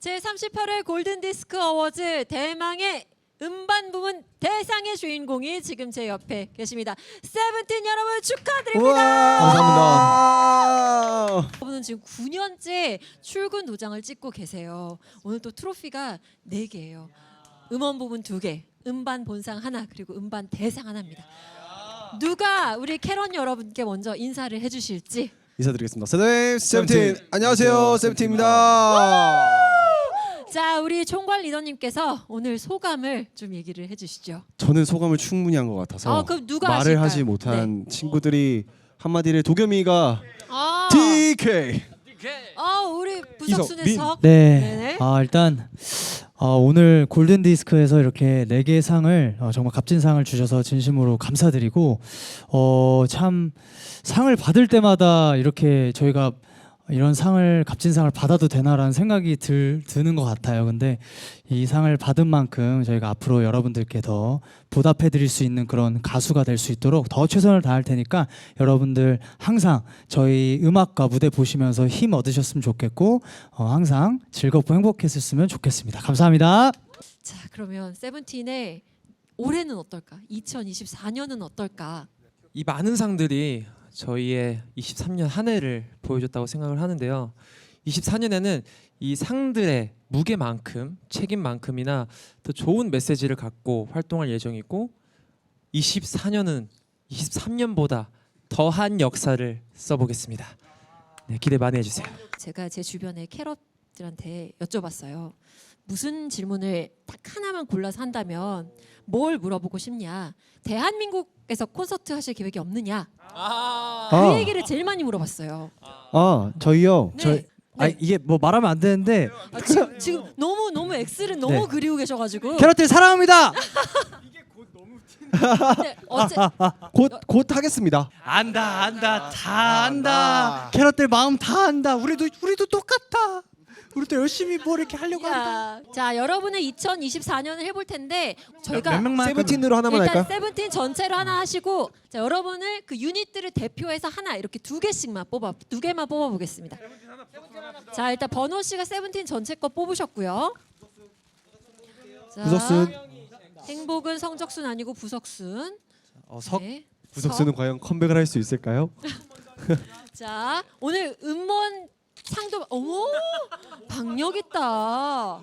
제38회 골든디스크 어워즈 대망의 음반 부문 대상의 주인공이 지금 제 옆에 계십니다. 세븐틴 여러분 축하드립니다. 감사합니다. 여러분은 지금 9년째 출근 도장을 찍고 계세요. 오늘 또 트로피가 4개예요. 음원 부분 2개, 음반 본상 하나, 그리고 음반 대상 하나입니다. 누가 우리 캐런 여러분께 먼저 인사를 해주실지 인사드리겠습니다. 세븐틴 세븐틴 안녕하세요, 세븐틴입니다. 자 우리 총괄 리더님께서 오늘 소감을 좀 얘기를 해주시죠. 저는 소감을 충분히 한 것 같아서 아, 그럼 누가 말을 하실까요? 하지 못한 친구들이 한마디를 도겸이가 아, DK 아 우리 부석순의 이석, 석. 네. 네 네. 아 일단 어, 오늘 골든 디스크에서 이렇게 네 개의 상을 어, 정말 값진 상을 주셔서 진심으로 감사드리고 어, 참 상을 받을 때마다 이렇게 저희가 이런 상을 값진 상을 받아도 되나라는 생각이 들, 드는 것 같아요. 근데 이 상을 받은 만큼 저희가 앞으로 여러분들께 더 보답해 드릴 수 있는 그런 가수가 될 수 있도록 더 최선을 다할 테니까 여러분들 항상 저희 음악과 무대 보시면서 힘 얻으셨으면 좋겠고 어, 항상 즐겁고 행복했었으면 좋겠습니다. 감사합니다. 자 그러면 세븐틴의 올해는 어떨까? 2024년은 어떨까? 이 많은 상들이 저희의 23년 한 해를 보여줬다고 생각을 하는데요. 24년에는 이 상들의 무게만큼 책임만큼이나 더 좋은 메시지를 갖고 활동할 예정이고 24년은 23년보다 더한 역사를 써보겠습니다. 네, 기대 많이 해주세요. 제가 제 주변의 캐럿 들한테 여쭤봤어요. 무슨 질문을 딱 하나만 골라서 한다면 뭘 물어보고 싶냐? 대한민국에서 콘서트 하실 계획이 없느냐? 그 아. 얘기를 제일 많이 물어봤어요. 아 저희요 네. 저희 아 이게 뭐 말하면 안 되는데 아, 지금, 지금 너무 너무 X를 너무 네. 그리고 계셔가지고. 캐럿들 사랑합니다. 근데 어째 곧 곧 하겠습니다. 안다 안다 다 안다. 캐럿들 마음 다 안다. 우리도 우리도 똑같다. 우리도 열심히 뭐 이렇게 하려고 한다. 자, 자 여러분의 2024년을 해볼 텐데 저희가 몇 명만 세븐틴으로 하나만 일단 할까? 세븐틴 전체로 하나 하시고 자 여러분을 그 유닛들을 대표해서 하나 이렇게 두 개씩만 뽑아 두 개만 뽑아 보겠습니다. 자 일단 번호 씨가 세븐틴 전체 거 뽑으셨고요. 자, 부석순 행복은 성적순 아니고 부석순. 어, 석 네. 부석순은 과연 컴백을 할 수 있을까요? 자 오늘 음원 상도 어머 박력 있다.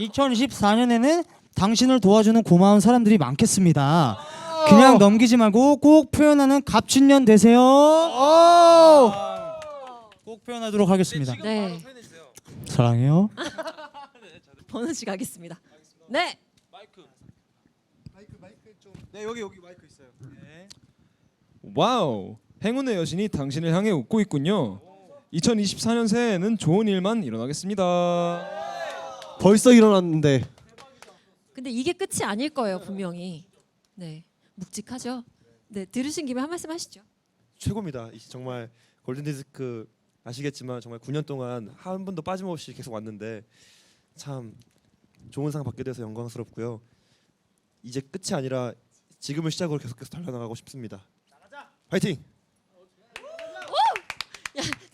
2024년에는 당신을 도와주는 고마운 사람들이 많겠습니다. 그냥 넘기지 말고 꼭 표현하는 값진 년 되세요. 꼭 표현하도록 하겠습니다. 네 사랑해요. 번호 씨 가겠습니다. 네. 네 여기 여기 마이크 있어요. 와우 행운의 여신이 당신을 향해 웃고 있군요 2024년 새해에는 좋은 일만 일어나겠습니다 벌써 일어났는데 근데 이게 끝이 아닐 거예요 분명히. 네 묵직하죠. 네 들으신 김에 한 말씀 하시죠. 최고입니다. 이- 정말 골든 디스크 아시겠지만 정말 9년 동안 한 번도 빠짐없이 계속 왔는데 참 좋은 상 받게 돼서 영광스럽고요. 이제 끝이 아니라 지금을 시작으로 계속해서 달려나가고 싶습니다. 파이팅!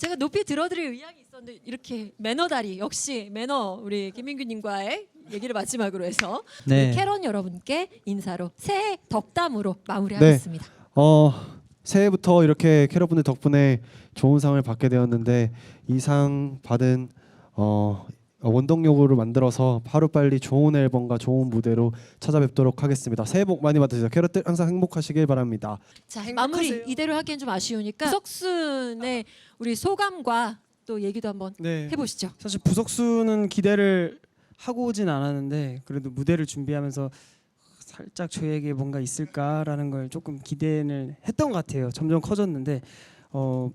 제가 높이 들어드릴 의향이 있었는데 이렇게 매너 다리 역시 매너 우리 김민규님과의 얘기를 마지막으로 해서 네. 우리 캐런 여러분께 인사로 새해 덕담으로 마무리하겠습니다. 어 새해부터 이렇게 캐럿분들 덕분에 좋은 상을 받게 되었는데 이 상 받은 어 원동력으로 만들어서 하루빨리 좋은 앨범과 좋은 무대로 찾아뵙도록 하겠습니다. 새해 복 많이 받으세요. 캐럿들 항상 행복하시길 바랍니다. 자 마무리 이대로 하기엔 좀 아쉬우니까 석순의 우리 소감과 또 얘기도 한번 네. 해보시죠. 사실 부석수는 기대를 하고 오진 않았는데 그래도 무대를 준비하면서 살짝 저에게 뭔가 있을까라는 걸 조금 기대를 했던 것 같아요. 점점 커졌는데 어,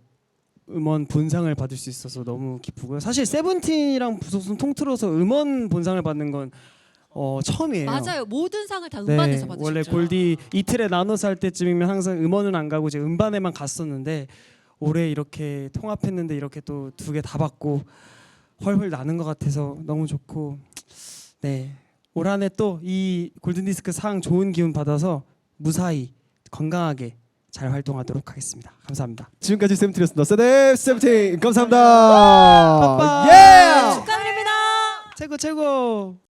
음원 본상을 받을 수 있어서 너무 기쁘고요. 사실 세븐틴이랑 부석수는 통틀어서 음원 본상을 받는 건 어, 처음이에요. 맞아요. 모든 상을 다 네, 음반에서 받으셨죠. 원래 골디 이틀에 나눠서 할 때쯤이면 항상 음원은 안 가고 이제 음반에만 갔었는데 올해 이렇게 통합했는데 이렇게 또 두 개 다 받고 헐헐 나는 것 같아서 너무 좋고 네 올 한 해 또 이 골든 디스크 상 좋은 기운 받아서 무사히 건강하게 잘 활동하도록 하겠습니다. 감사합니다. 지금까지 세븐틴이었습니다. 세븐틴 세븐틴 감사합니다. 예! 축하드립니다. 최고 최고.